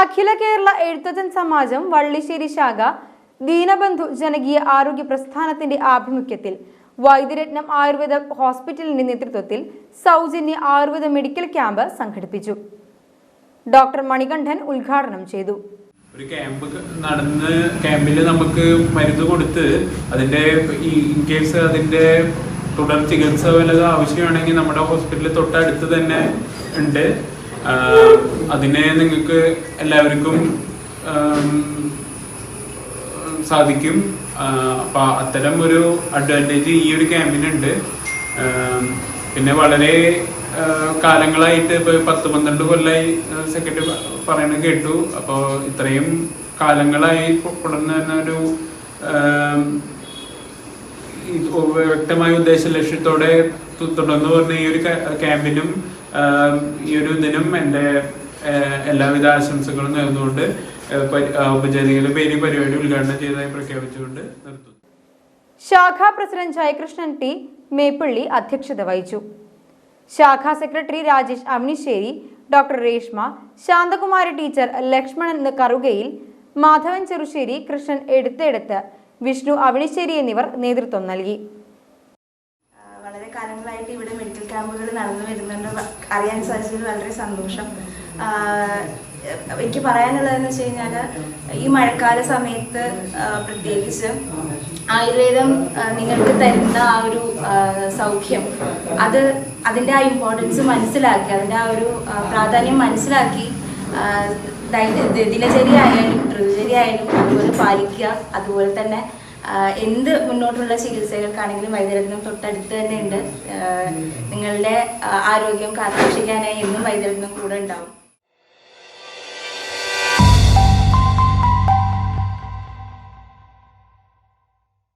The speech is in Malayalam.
അഖില കേരള എഴുത്തച്ഛൻ സമാജം വള്ളിശ്ശേരി ശാഖ ദീനബന്ധു ജനകീയ ആരോഗ്യ പ്രസ്ഥാനത്തിന്റെ ആഭിമുഖ്യത്തിൽ വൈദ്യരത്നം ആയുർവേദ ഹോസ്പിറ്റലിന്റെ നേതൃത്വത്തിൽ സൗജന്യ ആയുർവേദ മെഡിക്കൽ ക്യാമ്പ് സംഘടിപ്പിച്ചു. ഡോക്ടർ മണികണ്ഠൻ ഉദ്ഘാടനം ചെയ്തു. ഒരു ക്യാമ്പ് നടന്ന് ക്യാമ്പിൽ നമുക്ക് മരുന്ന് കൊടുത്ത് അതിന്റെ ഇൻ കേസ് അതിന്റെ തുടർ ചികിത്സ വല്ലതും ആവശ്യമാണെങ്കിൽ നമ്മുടെ ഹോസ്പിറ്റലിൽ തൊട്ടടുത്ത് തന്നെ ഉണ്ട്. അതിനെ നിങ്ങൾക്ക് എല്ലാവർക്കും സാധിക്കും. അപ്പൊ അത്തരം ഒരു അഡ്വാന്റേജ് ഈ ഒരു ക്യാമ്പിനുണ്ട് പിന്നെ വളരെ കാലങ്ങളായിട്ട് ഇപ്പൊ പത്ത് പന്ത്രണ്ട് കൊല്ലമായി സെക്രട്ടറി പറയണ കേട്ടു. അപ്പോൾ ഇത്രയും കാലങ്ങളായി തുടർന്ന് ഒരു വ്യക്തമായ ഉദ്ദേശ ലക്ഷ്യത്തോടെ തുടർന്ന് പറഞ്ഞ ഈ ഒരു ക്യാമ്പിനും ഈ ഒരു ഇതിനും എന്റെ എല്ലാവിധ ആശംസകളും നേർന്നുകൊണ്ട് ഔപചാരിക പേര് പരിപാടി ഉദ്ഘാടനം ചെയ്തതായി പ്രഖ്യാപിച്ചുകൊണ്ട് നിർത്തുന്നു. ശാഖാ പ്രസിഡന്റ് ജയകൃഷ്ണൻ ടി മേപ്പള്ളി അധ്യക്ഷത വഹിച്ചു. ശാഖാ secretary Rajesh Amnisseri doctor Reshma Santhakumari teacher Lakshmanan Karukayil Madhavan Cherussery Krishnan എടുത്തെടുത്ത് വിഷ്ണു അവിണിശ്ശേരി എന്നിവർ നേതൃത്വം നൽകി. വളരെ കാലങ്ങളായിട്ട് ഇവിടെ മെഡിക്കൽ ക്യാമ്പുകൾ നടന്നു വരുന്നുണ്ട്. അറിയാൻ സാധിച്ചതിൽ വളരെ സന്തോഷം. എനിക്ക് പറയാനുള്ളതെന്ന് വെച്ച് കഴിഞ്ഞാൽ ഈ മഴക്കാല സമയത്ത് പ്രത്യേകിച്ച് ആയുർവേദം നിങ്ങൾക്ക് തരുന്ന ആ ഒരു സൗഖ്യം അത് അതിന്റെ ആ ഇമ്പോർട്ടൻസ് മനസ്സിലാക്കി അതിന്റെ ആ ഒരു പ്രാധാന്യം മനസ്സിലാക്കി ദിനചര്യ ആയാലും ഋതുചര്യ ആയാലും അതുപോലെ പാലിക്കുക. അതുപോലെ തന്നെ എന്ത് മുന്നോട്ടുള്ള ചികിത്സകൾക്കാണെങ്കിലും വൈദ്യരത്നം തൊട്ടടുത്ത് തന്നെ ഉണ്ട്. നിങ്ങളുടെ ആരോഗ്യം കാത്തുരക്ഷിക്കാനായി എന്നും വൈദ്യരത്നം കൂടെ ഉണ്ടാവും.